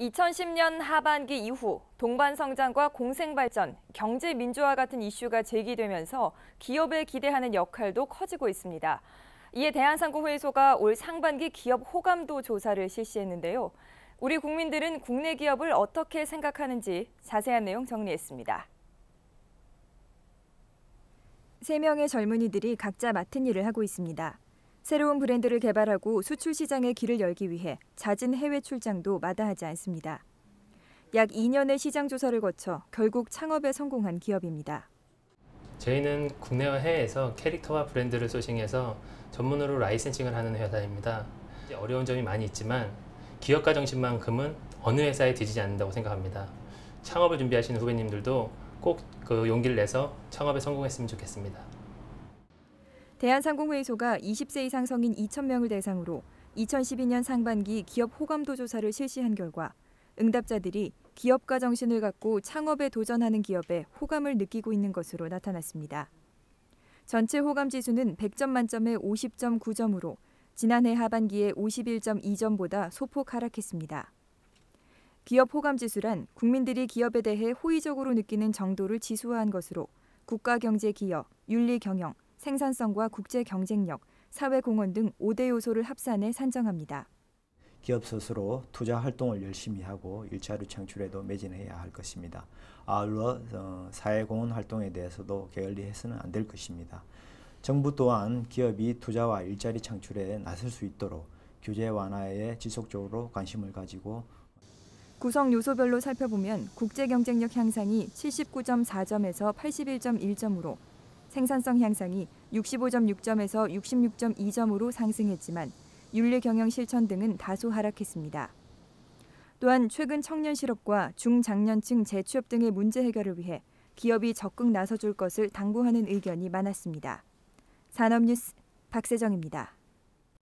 2010년 하반기 이후 동반 성장과 공생 발전, 경제 민주화 같은 이슈가 제기되면서 기업에 기대하는 역할도 커지고 있습니다. 이에 대한상공회의소가 올 상반기 기업 호감도 조사를 실시했는데요. 우리 국민들은 국내 기업을 어떻게 생각하는지 자세한 내용 정리했습니다. 세 명의 젊은이들이 각자 맡은 일을 하고 있습니다. 새로운 브랜드를 개발하고 수출 시장의 길을 열기 위해 잦은 해외 출장도 마다하지 않습니다. 약 2년의 시장 조사를 거쳐 결국 창업에 성공한 기업입니다. 저희는 국내와 해외에서 캐릭터와 브랜드를 소싱해서 전문으로 라이센싱을 하는 회사입니다. 어려운 점이 많이 있지만 기업가 정신만큼은 어느 회사에 뒤지지 않는다고 생각합니다. 창업을 준비하시는 후배님들도 꼭 그 용기를 내서 창업에 성공했으면 좋겠습니다. 대한상공회의소가 20세 이상 성인 2,000명을 대상으로 2012년 상반기 기업 호감도 조사를 실시한 결과 응답자들이 기업가 정신을 갖고 창업에 도전하는 기업에 호감을 느끼고 있는 것으로 나타났습니다. 전체 호감 지수는 100점 만점에 50.9점으로 지난해 하반기에 51.2점보다 소폭 하락했습니다. 기업 호감 지수란 국민들이 기업에 대해 호의적으로 느끼는 정도를 지수화한 것으로 국가 경제 기여, 윤리 경영, 생산성과 국제 경쟁력, 사회 공헌 등 5대 요소를 합산해 산정합니다. 기업 스스로 투자 활동을 열심히 하고 일자리 창출에도 매진해야 할 것입니다. 아울러 어, 사회 공헌 활동에 대해서도 게을리해서는 안 될 것입니다. 정부 또한 기업이 투자와 일자리 창출에 나설 수 있도록 규제 완화에 지속적으로 관심을 가지고 구성 요소별로 살펴보면 국제 경쟁력 향상이 79.4점에서 81.1점으로 생산성 향상이 65.6점에서 66.2점으로 상승했지만 윤리 경영 실천 등은 다소 하락했습니다. 또한 최근 청년 실업과 중장년층 재취업 등의 문제 해결을 위해 기업이 적극 나서줄 것을 당부하는 의견이 많았습니다. 산업뉴스 박세정입니다.